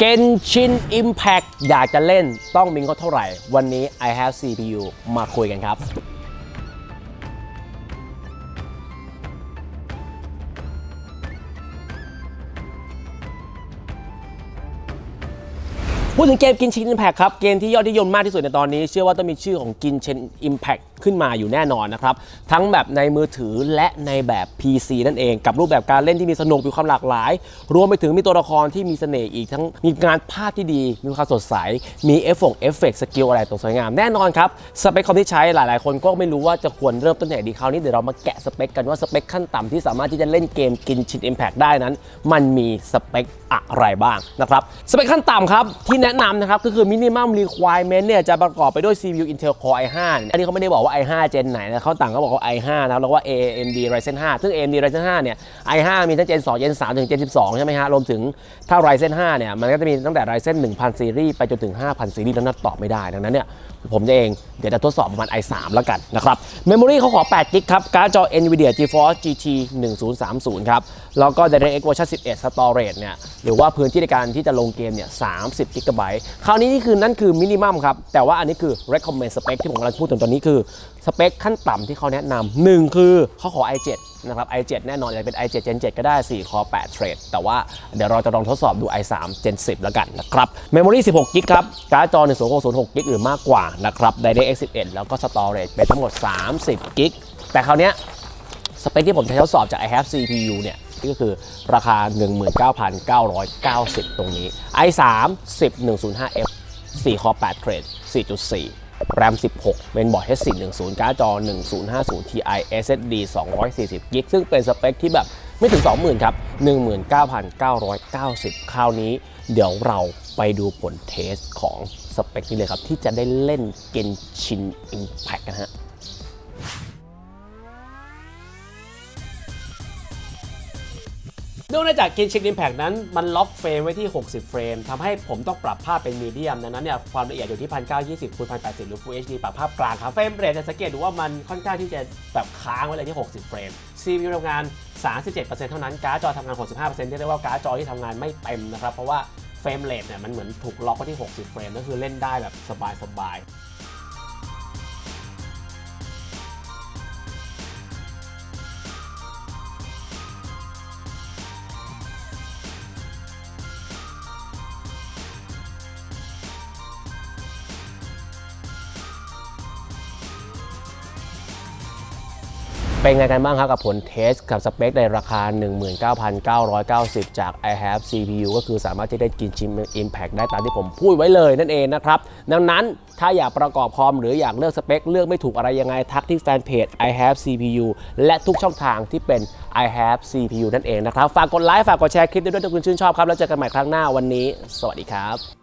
เกนชิน Impact อยากจะเล่นต้องมีงบเท่าไหร่ วันนี้ I have CPU มาคุยกันครับ พูดถึงเกมกินชิน Impact ครับ เกมที่ยอดนิยมมากที่สุดในตอนนี้ เชื่อว่าต้องมีชื่อของกินชิน Impact ขึ้นมาอยู่แน่นอนนะครับ ทั้งแบบในมือถือและในแบบ PC นั่นเอง กับรูปแบบการเล่นที่มีสนุกมีความหลากหลาย รวมไปถึงมีตัวละครที่มีเสน่ห์อีกทั้งมีงานภาพที่ดีมีความสดใส มีเอฟเฟกต์เอฟเฟกต์สกิลอะไรตรงสวยงามแน่นอนครับสเปคคอมที่ใช้หลาย ๆ คนก็ไม่รู้ว่าจะควรเริ่มต้นไหนดีคราวนี้เดี๋ยวเรามาแกะสเปคกันว่าสเปคขั้นต่ำที่สามารถที่จะเล่นเกมกินชิน Impact ได้นั้น มันมีสเปคอะไรบ้างนะครับสเปคขั้นต่ำครับที่แนะนำนะครับก็คือ minimum requirement เนี่ยจะประกอบไปด้วย CPU Intel Core i5 อันนี้เขาไม่ได้บอกว่าา i5 Gen ไหนนะเขาต่างก็บอกว่า i5 นะแล้วว่า AMD Ryzen 5 ซึ่ง AMD Ryzen 5 เนี่ย i5 มีทั้ง Gen 2 Gen 3 ถึง Gen 12 ใช่ไหมฮะ รวมถึงถ้า Ryzen 5 เนี่ย มันก็จะมีตั้งแต่ Ryzen 1000ซีรีส์ไปจนถึง 5000ซีรีส์แล้วนัดตอบไม่ได้ ดังนั้นเนี่ย ผมเอง เดี๋ยวจะทดสอบประมาณ i3 แล้วกันนะครับ Memory เขาขอ8 g b ครับ การ์ดจอ NVIDIA GeForce GT 1030 ครับ แล้วก็ DirectX version 11 Storage เนี่ย หรือว่าพื้นที่ในการที่จะลงเกมเนี่ย 30 g b คราวนี้นี่คือนั่นคือมินิมัมครับ แต่ว่าอันนี้คือ recommend spec ที่ผมกำลังพูดถึงตอนนี้คือสเปคขั้นต่ำที่เขาแนะนำหนึ่งคือเขาขอ i7 นะครับ i7 แน่นอนจะเป็น i7 Gen 7 ก็ได้4 core 8 thread แต่ว่าเดี๋ยวเราจะลองทดสอบดู i3 Gen 10 แล้วกันนะครับ Memory 16 g b ครับ การ์ดจอ1606 g b หรือมากกว่านะครับ DirectX 11 แล้วก็ Storage เป็นทั้งหมด 30 g b แต่คราวเนี้ยสเปคที่ผมใช้ทดสอบจาก i have CPU เนี่ยก็คือราคา 19,990 ตรงนี้ i3 10105F 4 core 8 thread 4.4 แรม 16 เป็นบอร์ด H410 การ์ดจอ 1050 Ti SSD 240 g b ซึ่งเป็นสเปคที่แบบไม่ถึง 20,000 ครับ 19,990 คราวนี้ เดี๋ยวเราไปดูผลเทสของสเปคนี้เลยครับ ที่จะได้เล่นเกนชิน Impact นะฮะ เนื่องจากกินชิค Impact นั้นมันล็อกเฟรมไว้ที่ 60 เฟรมทำให้ผมต้องปรับภาพเป็นมีเดียมดังนั้นเนี่ยความละเอียดอยู่ที่ 1920คูณ1080 หรือ Full HD ปรับภาพกลางครับเฟรมเรทจะสังเกตดูว่ามันค่อนข้างที่จะแบบค้างไว้เลยที่ 60 เฟรม CPU ทำงาน 37%เท่านั้นการ์ดจอทำงาน 65%เรียกว่าการ์ดจอที่ทำงานไม่เต็มนะครับเพราะว่าเฟรมเรทเนี่ยมันเหมือนถูกล็อกไว้ที่ 60 เฟรมก็คือเล่นได้แบบสบายๆ เป็นไงกันบ้างครับกับผลเทสกับสเปคในราคา 19,990 จาก i have CPU ก็คือสามารถที่ได้กินชิม Impact ได้ตามที่ผมพูดไว้เลยนั่นเองนะครับ ดังนั้นถ้าอยากประกอบคอมหรืออยากเลือกสเปค เลือกไม่ถูกอะไรยังไง ทักที่แฟนเพจ i have CPU และทุกช่องทางที่เป็น i have CPU นั่นเองนะครับ ฝากกดไลค์ฝากกดแชร์คลิปด้วยถ้าคุณชื่นชอบครับ แล้วเจอกันใหม่ครั้งหน้าวันนี้ สวัสดีครับ